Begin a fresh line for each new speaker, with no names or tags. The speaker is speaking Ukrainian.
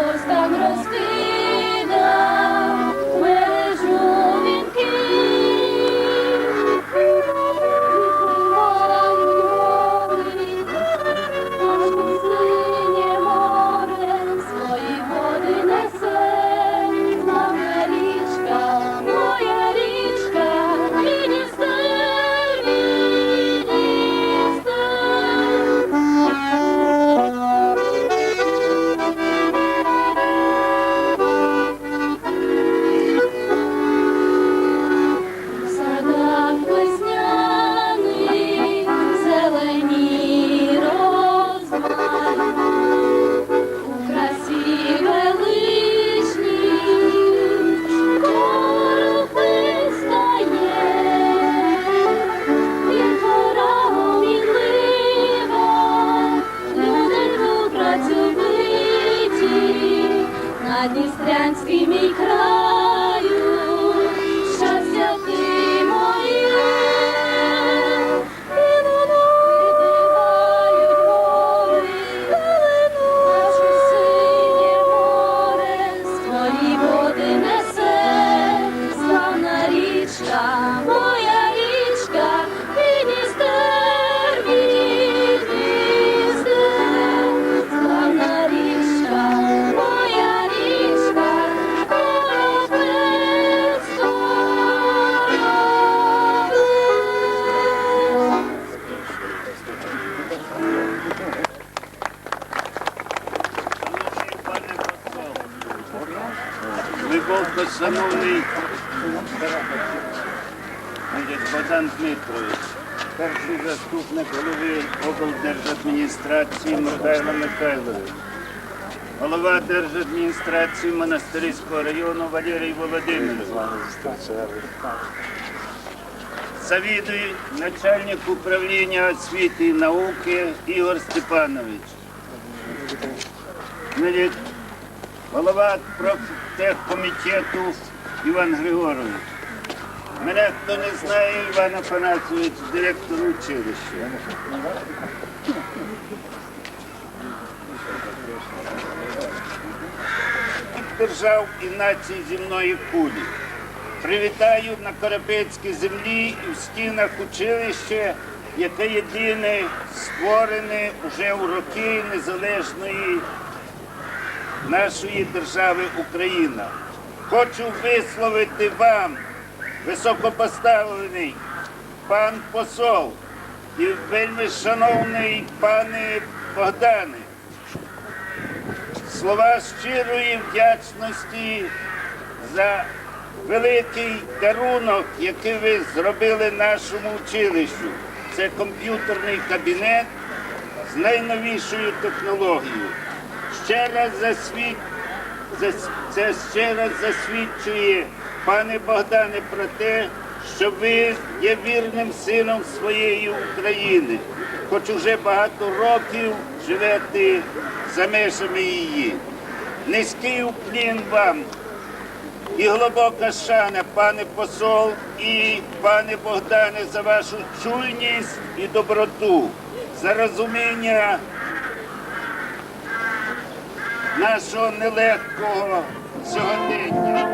Costa Grosti. Надністрянський мій краю,
шановний значить, Богдан Дмитрович, перший заступник голови облдержадміністрації Михайло Михайлович, голова держадміністрації Монастирського району Валерій Володимирович, завідує начальник управління освіти і науки Ігор Степанович. Голова профтехкомітету Іван Григорович. Мене хто не знає, Іван Афанасьович, директор училища. Держав і націй земної кулі. Привітаю на Карапецькій землі і в стінах училища, яке єдине створене вже у роки незалежної нашої держави Україна. Хочу висловити вам, високопоставлений пан посол і вельми шановний пане Богдане, слова щирої вдячності за великий дарунок, який ви зробили нашому училищу. Це комп'ютерний кабінет з найновішою технологією. Ще раз засвід... зас- це ще раз засвідчує, пане Богдане, про те, що ви є вірним сином своєї України, хоч уже багато років живете за межами її. Низький уклін вам і глибока шана, пане посол і пане Богдане, за вашу чуйність і доброту, за розуміння нашого нелегкого сьогодення.